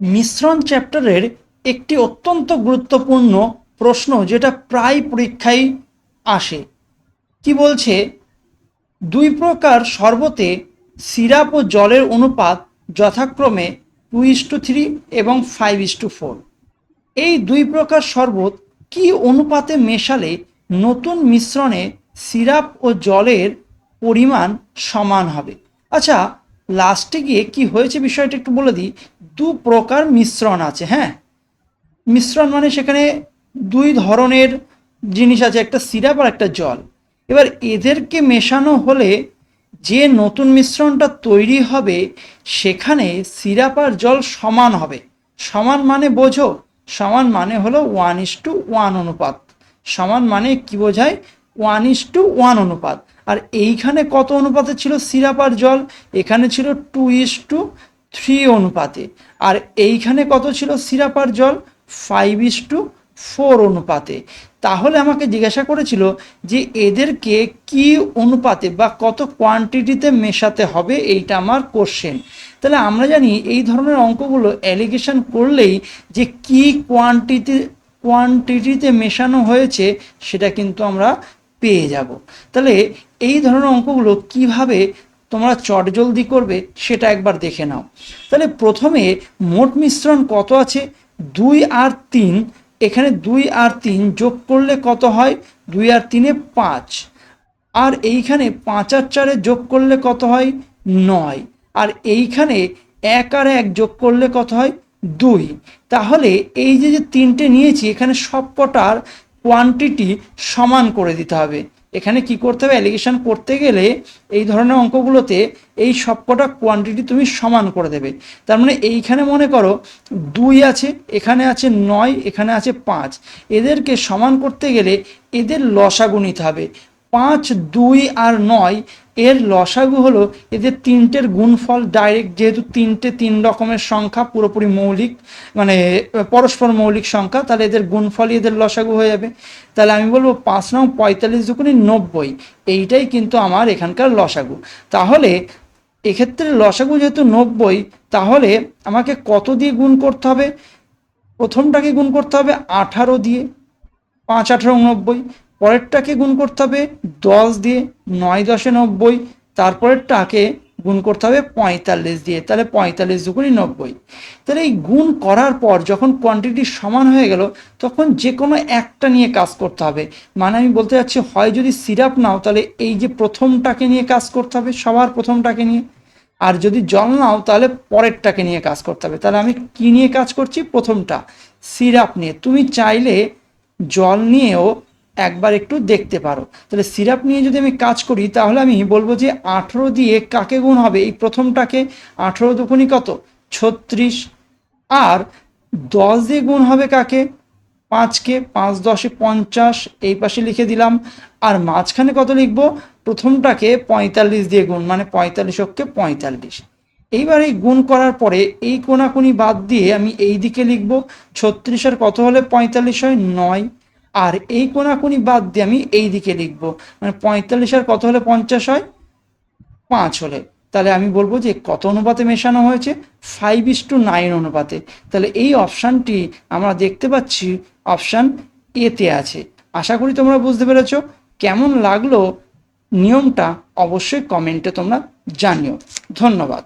মিশ্রণ চ্যাপ্টারের একটি অত্যন্ত গুরুত্বপূর্ণ প্রশ্ন যেটা প্রায় পরীক্ষায় আসে। কি বলছে? দুই প্রকার শরবতে সিরাপ ও জলের অনুপাত যথাক্রমে টু ইস টু থ্রি এবং ফাইভ ইস টু ফোর। এই দুই প্রকার শরবত কি অনুপাতে মেশালে নতুন মিশ্রণে সিরাপ ও জলের পরিমাণ সমান হবে? আচ্ছা লাস্টে গিয়ে কি হয়েছে বিষয়টা একটু বলে দিই। দু প্রকার মিশ্রণ আছে হ্যাঁ? মিশ্রণ মানে সেখানে দুই ধরনের জিনিস আছে, একটা সিরাপ আর একটা জল। এবার এদেরকে মেশানো হলে যে নতুন মিশ্রণটা তৈরি হবে, সেখানে সিরাপ আর জল সমান হবে। সমান মানে বোঝো, সমান মানে হলো ওয়ান ইস টু ওয়ান অনুপাত। সমান মানে কি বোঝায়? ওয়ান ইস টু ওয়ান অনুপাত। আর এইখানে কত অনুপাতে ছিল সিরাপ আর জল? এখানে ছিল টু ইস টু থ্রি অনুপাতে। আর এইখানে কত ছিল? সিরাপ আর জল ফাইভ ইস টু ফোর অনুপাতে। তাহলে আমাকে জিজ্ঞাসা করেছিল যে এদেরকে কি অনুপাতে বা কত কোয়ান্টিটিতে মেশাতে হবে এইটা আমার কোশ্চেন তাহলে আমরা জানি এই ধরনের অঙ্কগুলো অ্যালিগেশন করলেই যে কি কোয়ান্টিটি কোয়ান্টিটিতে মেশানো হয়েছে সেটা কিন্তু আমরা পেয়ে যাব। তাহলে এই ধরনের অঙ্কগুলো কীভাবে তোমরা চটজলদি করবে, সেটা একবার দেখে নাও। তাহলে প্রথমে মোট মিশ্রণ কত আছে? দুই আর তিন, এখানে দুই আর তিন যোগ করলে কত হয়? দুই আর তিনে পাঁচ। আর এইখানে পাঁচ আর চারে যোগ করলে কত হয়? নয়। আর এইখানে এক আর এক যোগ করলে কত হয়? দুই। তাহলে এই যে যে তিনটে নিয়েছি, এখানে সব কটার কোয়ান্টিটি সমান করে দিতে হবে। এখানে কি করতে হবে? অ্যালিগেশন করতে গেলে এই ধরনের অঙ্কগুলোতে এই সবকটা কোয়ান্টিটি তুমি সমান করে দেবে। তার মানে এইখানে মনে করো দুই আছে, এখানে আছে নয়, এখানে আছে পাঁচ। এদেরকে সমান করতে গেলে এদের লসাগু নিতে হবে। পাঁচ, দুই আর নয়, এর লসাগু হলো এদের তিনটের গুণফল ডাইরেক্ট যেহেতু তিনটে তিন রকমের সংখ্যা, পুরোপুরি মৌলিক মানে পরস্পর মৌলিক সংখ্যা, তাহলে এদের গুণফলই এদের লসাগু হয়ে যাবে। তাহলে আমি বলব পাঁচ নং পঁয়তাল্লিশ দুগুণে নব্বই, এইটাই কিন্তু আমার এখানকার লসাগু। তাহলে এক্ষেত্রে লসাগু যেহেতু নব্বই, তাহলে আমাকে কত দিয়ে গুণ করতে হবে? প্রথমটাকে গুণ করতে হবে আঠারো দিয়ে, পাঁচ, আঠারো উনব্বই পরেরটাকে গুণ করতে হবে দশ দিয়ে নয় দশে নব্বই, তারপরেরটাকে গুণ করতে হবে পঁয়তাল্লিশ দিয়ে, তাহলে পঁয়তাল্লিশ দুগুণই নব্বই। তাহলে এই গুণ করার পর যখন কোয়ান্টিটি সমান হয়ে গেল, তখন যে কোনো একটা নিয়ে কাজ করতে হবে। মানে আমি বলতে চাচ্ছি, হয় যদি সিরাপ নাও, তাহলে এই যে প্রথমটাকে নিয়ে কাজ করতে হবে, সবার প্রথমটাকে নিয়ে। আর যদি জল নাও, তাহলে পরেরটাকে নিয়ে কাজ করতে হবে। তাহলে আমি কি নিয়ে কাজ করছি? প্রথমটা সিরাপ নিয়ে। তুমি চাইলে জল নিয়েও একবার একটু দেখতে পারো। তাহলে সিরাপ নিয়ে যদি আমি কাজ করি, তাহলে আমি বলব যে আঠেরো দিয়ে কাকে গুণ হবে? এই প্রথমটাকে আঠেরো দুগুণই কত? ছত্রিশ। আর দশ দিয়ে গুণ হবে কাকে? পাঁচকে, পাঁচ দশে পঞ্চাশ, এই পাশে লিখে দিলাম। আর মাঝখানে কত লিখব? প্রথমটাকে পঁয়তাল্লিশ দিয়ে গুণ মানে পঁয়তাল্লিশ অক্ষে পঁয়তাল্লিশ। এইবার এই গুণ করার পরে এই কোনাকুনি বাদ দিয়ে আমি এই দিকে লিখব। ছত্রিশের কত হলে পঁয়তাল্লিশ হয়? নয়। আর এই কোনাকুনি বাদ দিয়ে আমি এই দিকে লিখব। মানে পঁয়তাল্লিশ আর কত হলে পঞ্চাশ হয়? পাঁচ হলে। তাহলে আমি বলব যে কত অনুপাতে মেশানো হয়েছে? ফাইভ ইস টু নাইন অনুপাতে। তাহলে এই অপশানটি আমরা দেখতে পাচ্ছি অপশান এতে আছে। আশা করি তোমরা বুঝতে পেরেছ। কেমন লাগল নিয়মটা অবশ্যই কমেন্টে তোমরা জানিও। ধন্যবাদ।